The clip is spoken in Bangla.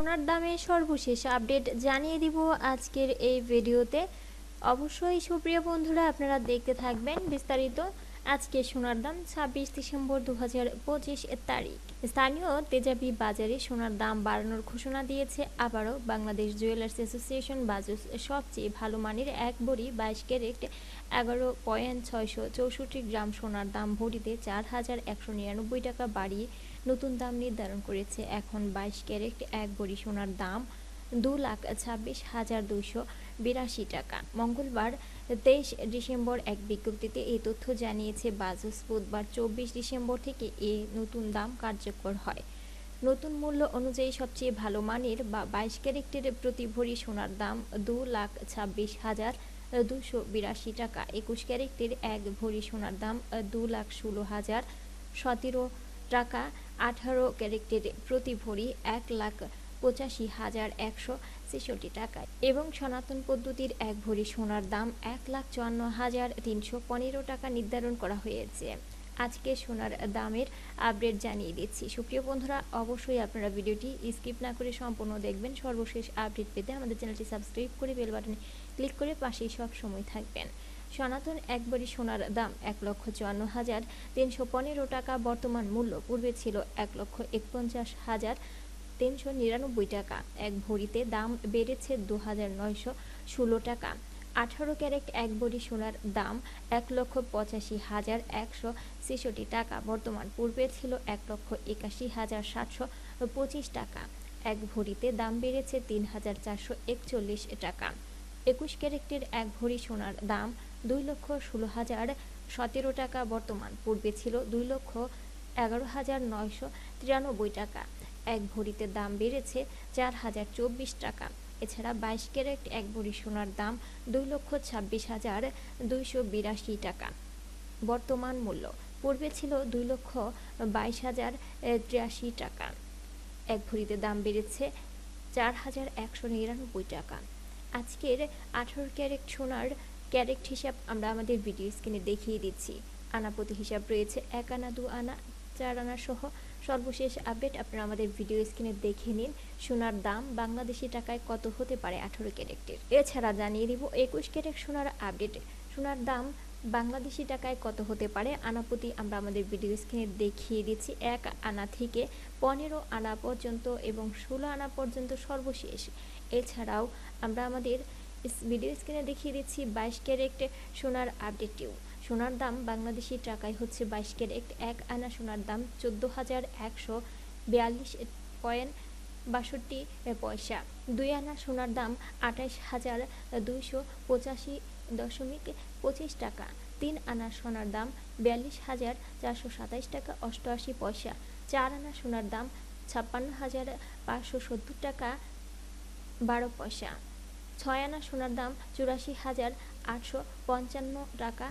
সোনার দামে সর্বশেষ আপডেট জানিয়ে দিব আজকের এই ভিডিওতে। অবশ্যই সুপ্রিয় বন্ধুরা, আপনারা দেখতে থাকবেন বিস্তারিত। আজকে সোনার দাম ছাব্বিশ ডিসেম্বর দু হাজার পঁচিশ তারিখ। স্থানীয় তেজাবি বাজারে সোনার দাম বাড়ানোর ঘোষণা দিয়েছে। আবারও বাংলাদেশ জুয়েলার্স অ্যাসোসিয়েশন বাজুস সবচেয়ে ভালো মানের এক ভরি বাইশ ক্যারেট, এগারো পয়েন্ট ছয়শো চৌষট্টি গ্রাম সোনার দাম ভরিতে চার হাজার একশো নিরানব্বই টাকা বাড়িয়ে নতুন দাম নির্ধারণ করেছে। এখন বাইশ ক্যারেট, এক ভরি সোনার দাম দু লাখ ছাব্বিশ হাজার দুইশো বিরাশি টাকা। মঙ্গলবার তেইশ ডিসেম্বর এক বিজ্ঞপ্তিতে এই তথ্য জানিয়েছে, বাজুস বুধবার চব্বিশ ডিসেম্বর থেকে এ নতুন দাম কার্যকর হয়। নতুন মূল্য অনুযায়ী সবচেয়ে ভালো মানের বা বাইশ ক্যারেক্টের প্রতি ভরি সোনার দাম দু লাখ ছাব্বিশ হাজার দুশো বিরাশি টাকা। একুশ ক্যারেক্টের এক ভরি সোনার দাম দু লাখ ষোলো হাজার সতেরো টাকা। আঠারো ক্যারেক্টের প্রতি ভরি এক লাখ পঁচাশি হাজার একশো ছেষট্টি টাকায় এবং সনাতন পদ্ধতির এক ভরি সোনার দাম এক লাখ চুয়ান্ন হাজার তিনশো পনেরো টাকা নির্ধারণ করা হয়েছে। আজকে সোনার দামের আপডেট জানিয়ে দিচ্ছি। সুপ্রিয় বন্ধুরা, অবশ্যই আপনারা ভিডিওটি স্কিপ না করে সম্পূর্ণ দেখবেন। সর্বশেষ আপডেট পেতে আমাদের চ্যানেলটি সাবস্ক্রাইব করে বেল বাটনে ক্লিক করে পাশেই সব সময় থাকবেন। সনাতন একবারই সোনার দাম এক লক্ষ চুয়ান্ন হাজার তিনশো পনেরো টাকা। বর্তমান মূল্য পূর্বে ছিল এক লক্ষ একপঞ্চাশ হাজার তিনশো নিরানব্বই টাকা। এক ভরিতে দাম বেড়েছে দু হাজার নয়শো ষোলো টাকা। আঠারো ক্যারেট এক ভরি সোনার দাম এক লক্ষ পঁচাশি হাজার একশো ছেষট্টি টাকা। বর্তমান পূর্বে ছিল এক লক্ষ একাশি হাজার সাতশো পঁচিশ টাকা। এক ভরিতে দাম বেড়েছে তিন হাজার চারশো একচল্লিশ টাকা। একুশ ক্যারেক্টের এক ভরি সোনার দাম দুই লক্ষ ষোলো হাজার সতেরো টাকা। বর্তমান পূর্বে ছিল দুই লক্ষ এগারো হাজার নয়শো তিরানব্বই টাকা। এক ভরিতে দাম বেড়েছে চার হাজার চব্বিশ টাকা। এছাড়া বাইশ ক্যারেট এক ভরি সোনার দাম দুই লক্ষ ছাব্বিশ হাজার দুইশো বিরাশি টাকা। বর্তমান মূল্য, পূর্বে ছিল দুই লক্ষ বাইশ হাজার তিরাশি টাকা। এক ভরিতে দাম বেড়েছে চার হাজার একশো নিরানব্বই টাকা। আজকের আঠারো ক্যারেট সোনার ক্যারেট হিসাব আমরা আমাদের ভিডিও স্ক্রিনে দেখিয়ে দিচ্ছি। আনাপতি হিসাব রয়েছে এক আনা, দু আনা, চার আনা সহ সর্বশেষ আপডেট আপনারা আমাদের ভিডিও স্ক্রিনে দেখে নিন। সোনার দাম বাংলাদেশি টাকায় কত হতে পারে আঠারো ক্যারেক্টের এছাড়া জানিয়ে দিব, একুশ ক্যারেক্ট সোনার আপডেট। সোনার দাম বাংলাদেশি টাকায় কত হতে পারে? আনাপতি আমরা আমাদের ভিডিও স্ক্রিনে দেখিয়ে দিচ্ছি। এক আনা থেকে পনেরো আনা পর্যন্ত এবং ষোলো আনা পর্যন্ত সর্বশেষ। এছাড়াও আমরা আমাদের ভিডিও স্ক্রিনে দেখিয়ে দিচ্ছি, বাইশ ক্যারেট সোনার আপডেটটিও। সোনার দাম বাংলাদেশি টাকায় হচ্ছে বাইশ ক্যারেট। এক আনা সোনার দাম চোদ্দ হাজার একশো বিয়াল্লিশ পয়েন্ট বাষট্টি পয়সা। দুই আনা সোনার দাম আঠাশ হাজার দুইশো পঁচাশি দশমিক পঁচিশ টাকা। তিন আনা সোনার দাম বিয়াল্লিশ হাজার চারশো সাতাইশ টাকা অষ্টআশি পয়সা। চার আনা সোনার দাম ছাপ্পান্ন হাজার পাঁচশো সত্তর টাকা বারো পয়সা। ছয় আনা সোনার দাম চুরাশি হাজার আটশো পঞ্চান্ন টাকা